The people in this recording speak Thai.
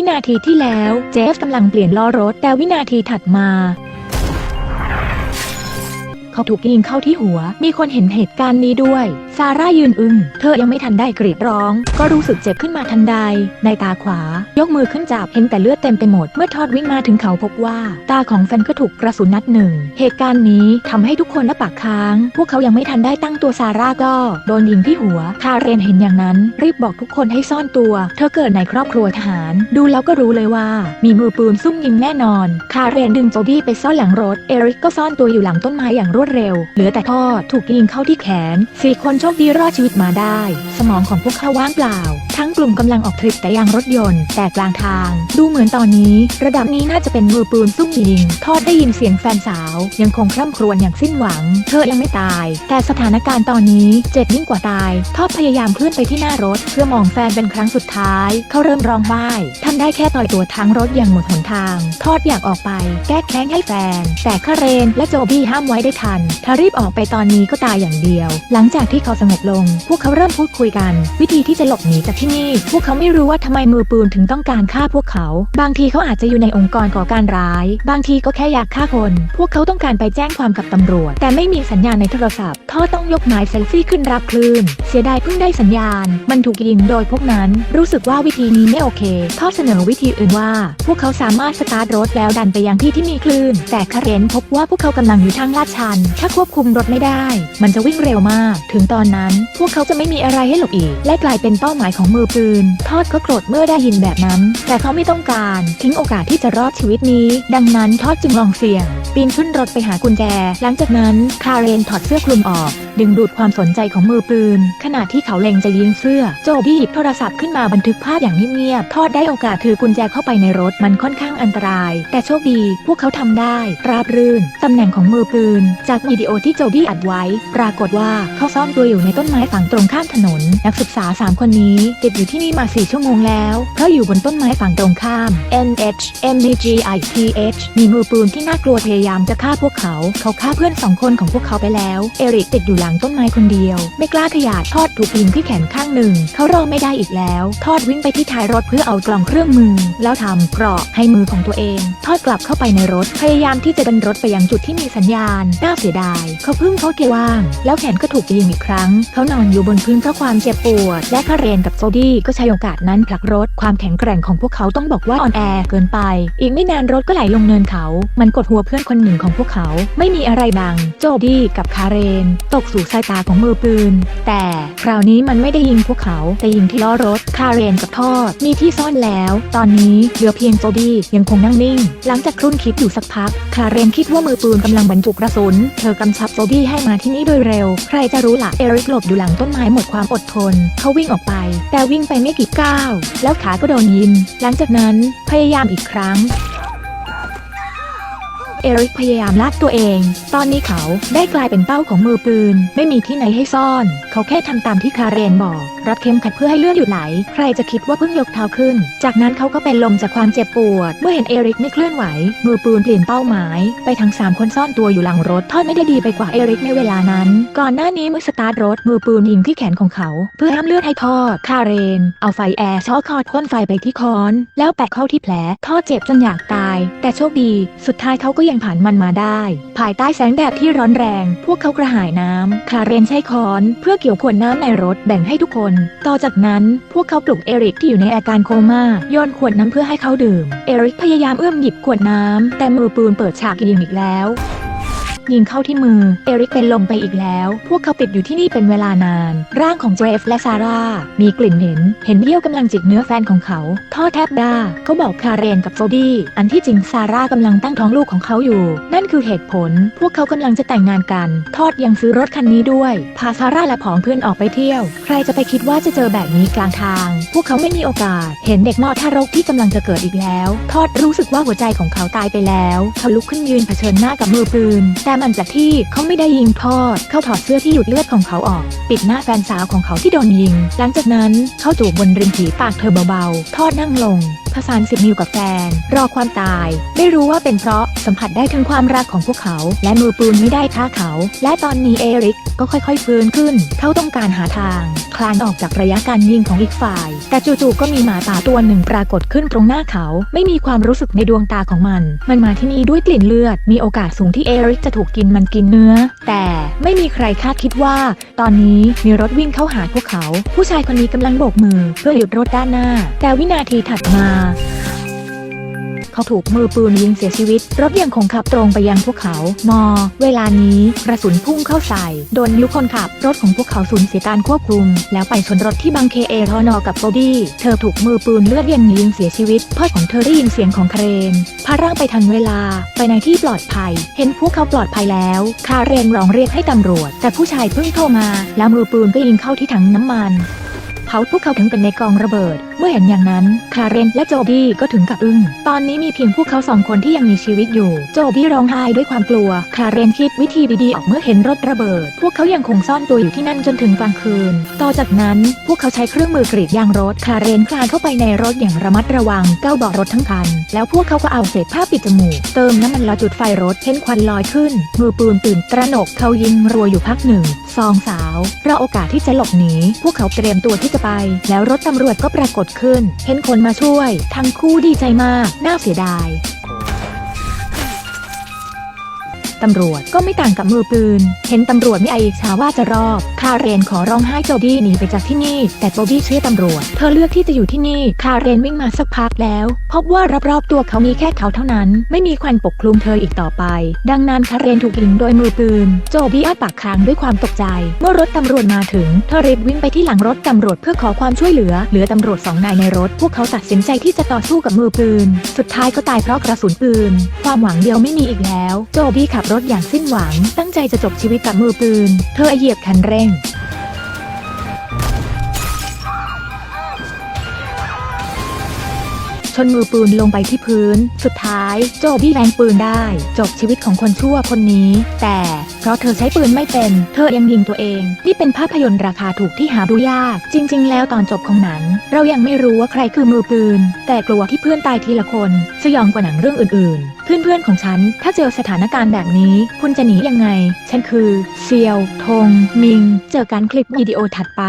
วินาทีที่แล้วเจฟกำลังเปลี่ยนล้อรถ แต่วินาทีถัดมา เขาถูกยิงเข้าที่หัว มีคนเห็นเหตุการณ์นี้ด้วย ซาร่ายืนอึง้ง เธอยังไม่ทันได้กรีดร้อง ก็รู้สึกเจ็บขึ้นมาทันใด ในตาขวา ยกมือขึ้นจับ เห็นแต่เลือดเต็มไปหมด เมื่อทอดวิ่งมาถึงเขาพบว่า ตาของแฟนก็ถูกกระสุนนัดหนึ่ง เหตุการณ์นี้ทำให้ทุกคนน้าปากค้าง พวกเขายังไม่ทันได้ตั้งตัวซาร่าก็โดนยิงที่หัว คาเรนเห็นอย่างนั้น รีบบอกทุกคนให้ซ่อนตัว เธอเกิดในครอบครัวทหาร ดูแล้วก็รู้เลยว่า มีมือปืนซุ่มยิงแน่นอน คาเรนดึงโจบี้ไปซ่อนหลังรถ เอริกก็ซ่อนตัวอยู่หลังต้นไม้อย่างรวดเร็ว เหลือแต่ทอดถูกยิงเข้าที่แขนสี่คนโชคดีรอดชีวิตมาได้ สมองของพวกเขาว่างเปล่า ทั้งกลุ่มกำลังออกทริปแต่ยางรถยนต์ แต่กลางทาง ดูเหมือนตอนนี้ ระดับนี้น่าจะเป็นมือปืนซุ่มยิง ทอดได้ยินเสียงแฟนสาว ยังคงคร่ำครวญอย่างสิ้นหวัง เธอยังไม่ตาย แต่สถานการณ์ตอนนี้เจ็บยิ่งกว่าตาย ทอดพยายามเคลื่อนไปที่หน้ารถ เพื่อมองแฟนเป็นครั้งสุดท้าย เขาเริ่มร้องไห้ทำได้แค่ต่อยตัวทั้งรถอย่างหมดหนทาง ทอดอยากออกไป แก้แค้นให้แฟน แต่คาเรนและโจบี้ห้ามไว้ได้ทันถ้ารีบออกไปตอนนี้ก็ตายอย่างเดียว หลังจากที่เขาสงบลง พวกเขาเริ่มพูดคุยกัน วิธีที่จะหลบหนีจากที่นี่ พวกเขาไม่รู้ว่าทำไมมือปืนถึงต้องการฆ่าพวกเขา บางทีเขาอาจจะอยู่ในองค์กรก่อการร้าย บางทีก็แค่อยากฆ่าคน พวกเขาต้องการไปแจ้งความกับตำรวจ แต่ไม่มีสัญญาณในโทรศัพท์ท่อต้องยกไม้เซลฟี่ขึ้นรับคลื่น เสียดายเพิ่งได้สัญญาณ มันถูกยิงโดยพวกนั้น รู้สึกว่าวิธีนี้ไม่โอเคท่อเสนอวิธีอื่นว่า พวกเขาสามารถสตาร์ทรถแล้วดันไปยังที่ที่มีคลื่น แต่คาเรนพบว่าพวกเขากำลังอยู่ทางลาดชัน ถ้าควบคุมรถไม่ได้ มันจะวิ่งเร็วมาก ถึงตอนนั้น พวกเขาจะไม่มีอะไรให้หลบอีก และกลายเป็นเป้าหมายของมือปืน ทอดก็โกรธเมื่อได้ยินแบบนั้น แต่เขาไม่ต้องการทิ้งโอกาสที่จะรอดชีวิตนี้ ดังนั้นทอดจึงลองเสี่ยง ปีนขึ้นรถไปหากุญแจ หลังจากนั้นคาเรนถอดเสื้อคลุมออก ดึงดูดความสนใจของมือปืน ขณะที่เขาเล็งจะยิงเสื้อ โจบี้หยิบโทรศัพท์ขึ้นมาบันทึกภาพอย่างเงียบๆทอดได้โอกาสถือกุญแจเข้าไปในรถมันค่อนข้างอันตราย แต่โชคดี พวกเขาทำได้ ราบรื่นตำแหน่งของมือปืน จากวิดีโอที่โจบี้อัดไว้ ปรากฏว่าเขาซ่อนตัวอยู่ในต้นไม้ฝั่งตรงข้ามถนน นักศึกษา 3 คนนี้ ติดอยู่ที่นี่มา 4 ชั่วโมงแล้ว เพราะอยู่บนต้นไม้ฝั่งตรงข้าม NHMGITH มีมือปืนที่น่ากลัวพยายามจะฆ่าพวกเขา เขาฆ่าเพื่อนสองคนของพวกเขาไปแล้ว เอริกติดอยู่หลังต้นไม้คนเดียว ไม่กล้าขยาดทอดถูกยิงที่แขนข้างหนึ่ง เขารอไม่ได้อีกแล้ว ทอดวิ่งไปที่ท้ายรถเพื่อเอากล่องเครื่องมือ แล้วทำเกราะให้มือของตัวเอง ทอดกลับเข้าไปในรถ พยายามที่จะดินรถไปยังจุดที่มีสัญญาณ น่าเสียดาย เขาเพิ่งเข้าเกียร์ว่าง แล้วแขนก็ถูกยิงอีกครั้งเขานอนอยู่บนพื้นเพราะความเจ็บปวด และคาเรนกับโซดี้ก็ใช้โอกาสนั้นผลักรถ ความแข็งแกร่งของพวกเขาต้องบอกว่าอ่อนแอเกินไป อีกไม่นานรถก็ไหลลงเนินเขา มันกดหัวเพื่อนคนหนึ่งของพวกเขา ไม่มีอะไรบัง โจดี้กับคาเรน ตกสู่สายตาของมือปืน แต่คราวนี้มันไม่ได้ยิงพวกเขา แต่ยิงที่ล้อรถ คาเรนกับทอดมีที่ซ่อนแล้ว ตอนนี้เหลือเพียงโจดี้ยังคงนั่งนิ่ง หลังจากครุ่นคิดอยู่สักพัก คาเรนคิดว่ามือปืนกำลังบรรจุกระสุน เธอกำชับโจดี้ให้มาที่นี่โดยเร็ว ใครจะรู้ล่ะเริกหลบอยู่หลังต้นไม้หมดความอดทน เขาวิ่งออกไป แต่วิ่งไปไม่กี่ก้าว แล้วขาก็โดนยิน หลังจากนั้นพยายามอีกครั้ง เอริกพยายามลากตัวเอง ตอนนี้เขาได้กลายเป็นเป้าของมือปืน ไม่มีที่ไหนให้ซ่อน เขาแค่ทำตามที่คาเรนบอก รัดเข็มขัดเพื่อให้เลือดหยุดไหล ใครจะคิดว่าเพิ่งยกเท้าขึ้น จากนั้นเขาก็เป็นลมจากความเจ็บปวด เมื่อเห็นเอริกไม่เคลื่อนไหว มือปืนเปลี่ยนเป้าหมาย ไปทั้งสามคนซ่อนตัวอยู่หลังรถทอดไม่ได้ดีไปกว่าเอริกในเวลานั้น ก่อนหน้านี้เมื่อสตาร์ทรถมือปืนยิงที่แขนของเขา เพื่อห้ามเลือดให้ทอดคาเรน เอาไฟแอร์ช็อตคอพ่นไฟไปที่คอน แล้วแปะเข้าที่แผลทอดเจ็บจนอยากตาย แต่โชคดี สุดท้ายเขาก็ยังผ่านมันมาได้ ภายใต้แสงแดดที่ร้อนแรง พวกเขากระหายน้ำคาเรนใช้ค้อน เพื่อเกี่ยวขวดน้ำในรถแบ่งให้ทุกคน ต่อจากนั้นพวกเขาปลุกเอริกที่อยู่ในอาการโคม่าโยนขวดน้ำเพื่อให้เขาดื่ม เอริกพยายามเอื้อมหยิบขวดน้ำแต่มือปืนเปิดฉากยิงอีกแล้ว ยิงเข้าที่มือ เอริกเป็นลมไปอีกแล้ว พวกเขาติดอยู่ที่นี่เป็นเวลานาน ร่างของเจฟและซาร่า มีกลิ่นเหม็น เห็นเบี้ยวกำลังจิกเนื้อแฟนของเขา ท่อแทบด้าเขาบอกคาเรนกับโฟดี้ อันที่จริงซาร่ากำลังตั้งท้องลูกของเขาอยู่ นั่นคือเหตุผล พวกเขากำลังจะแต่งงานกัน ทอดยังซื้อรถคันนี้ด้วย พาซาร่าและผองเพื่อนออกไปเที่ยว ใครจะไปคิดว่าจะเจอแบบนี้กลางทาง พวกเขาไม่มีโอกาส เห็นเด็กนอดทารกที่กำลังจะเกิดอีกแล้ว ทอดรู้สึกว่าหัวใจของเขาตายไปแล้ว เขาลุกขึ้นยืนเผชิญหน้ากับมือปืน แต่มันจากที่เขาไม่ได้ยิงพ่อ เขาถอดเสื้อที่หยุดเลือดของเขาออก ปิดหน้าแฟนสาวของเขาที่โดนยิง หลังจากนั้นเขาจูบบนริมฝีปากเธอเบาๆ ทอดนั่งลงผสานสิบนิ้วกับแฟน รอความตาย ไม่รู้ว่าเป็นเพราะสัมผัสได้ถึงความรักของพวกเขา และมือปืนไม่ได้ฆ่าเขา และตอนนี้เอริกก็ค่อยๆฟื้นขึ้น เขาต้องการหาทาง คลานออกจากระยะการยิงของอีกฝ่าย แต่จู่ๆก็มีหมาป่าตัวหนึ่งปรากฏขึ้นตรงหน้าเขา ไม่มีความรู้สึกในดวงตาของมัน มันมาที่นี่ด้วยกลิ่นเลือด มีโอกาสสูงที่เอริกจะถูกกินมันกินเนื้อ แต่ไม่มีใครคาดคิดว่า ตอนนี้มีรถวิ่งเข้าหาพวกเขา ผู้ชายคนนี้กำลังโบกมือเพื่อหยุดรถด้านหน้า แต่วินาทีถัดมา เขาถูกมือปืนยิงเสียชีวิต รถยังคงขับตรงไปยังพวกเขา มอ เวลานี้กระสุนพุ่งเข้าใส่ โดนนิ้วคนขับ รถของพวกเขาสูญเสียการควบคุม แล้วไปชนรถที่บังเคเอรอนอกับโบดี้ เธอถูกมือปืนเลือดเย็นยิงเสียชีวิต พ่อของเธอได้ยินเสียงของเครน พาร่างไปทันเวลา ไปในที่ปลอดภัย เห็นพวกเขาปลอดภัยแล้ว คาเรนร้องเรียกให้ตำรวจ แต่ผู้ชายเพิ่งโทรมา แล้วมือปืนก็ยิงเข้าที่ถังน้ำมันเผาพวกเขาถึงเป็นในกองระเบิด เมื่อเห็นอย่างนั้น คาเรนและโจบี้ก็ถึงกับอึ้ง ตอนนี้มีเพียงพวกเขาสองคนที่ยังมีชีวิตอยู่ โจบี้ร้องไห้ด้วยความกลัว คาเรนคิดวิธีดีๆออกเมื่อเห็นรถระเบิด พวกเขายังคงซ่อนตัวอยู่ที่นั่นจนถึงกลางคืน ต่อจากนั้นพวกเขาใช้เครื่องมือกรีดยางรถ คาเรนคลานเข้าไปในรถอย่างระมัดระวัง เก้าเบาะรถทั้งคัน แล้วพวกเขาก็เอาเศษผ้าปิดจมูก เติมน้ำมันแล้วจุดไฟรถเห็นควันลอยขึ้น มือปืนตื่นตระหนกเขายิงรัวอยู่พักหนึ่ง สองสาวรอโอกาสที่จะหลบหนี พวกเขาเตรียมตัวที่จะไป แล้วรถตำรวจก็ปรากฏขึ้น เห็นคนมาช่วย ทั้งคู่ดีใจมาก น่าเสียดาย ตำรวจก็ไม่ต่างกับมือปืน เห็นตำรวจไม่ออีกชาว่าจะรอบ คาเรนขอร้องไห้โจบี้หนีไปจากที่นี่ แต่โจบี้เชื่อตำรวจ เธอเลือกที่จะอยู่ที่นี่ คาเรนวิ่งมาสักพักแล้ว พบว่ารอบๆตัวเขามีแค่เขาเท่านั้น ไม่มีควันปกคลุมเธออีกต่อไป ดังนั้นคาเรนถูกยิงโดยมือปืน โจบี้อ้าปากค้างด้วยความตกใจ เมื่อรถตำรวจมาถึง เธอรีบวิ่งไปที่หลังรถตำรวจเพื่อขอความช่วยเหลือ เหลือตำรวจสองนายในรถ พวกเขาตัดสินใจที่จะต่อสู้กับมือปืน สุดท้ายก็ตายเพราะกระสุนปืน ความหวังเดียวไม่มีอีกแล้ว โจบี้ขับรถอย่างสิ้นหวัง ตั้งใจจะจบชีวิตกับมือปืน เธอเหยียบคันเร่ง นมือปืนลงไปที่พื้น สุดท้ายโจบี้แรงปืนได้ จบชีวิตของคนชั่วคนนี้ แต่เพราะเธอใช้ปืนไม่เป็น เธอยังยิงตัวเอง นี่เป็นภาพยนตร์ราคาถูกที่หาดูยาก จริง ๆ แล้วตอนจบของหนัง เรายังไม่รู้ว่าใครคือมือปืน แต่กลัวที่เพื่อนตายทีละคน สยองกว่าหนังเรื่องอื่น ๆ เพื่อนๆของฉัน ถ้าเจอสถานการณ์แบบนี้ คุณจะหนียังไง ฉันคือเซียว ทง มิง เจอกันคลิปวิดีโอถัดไป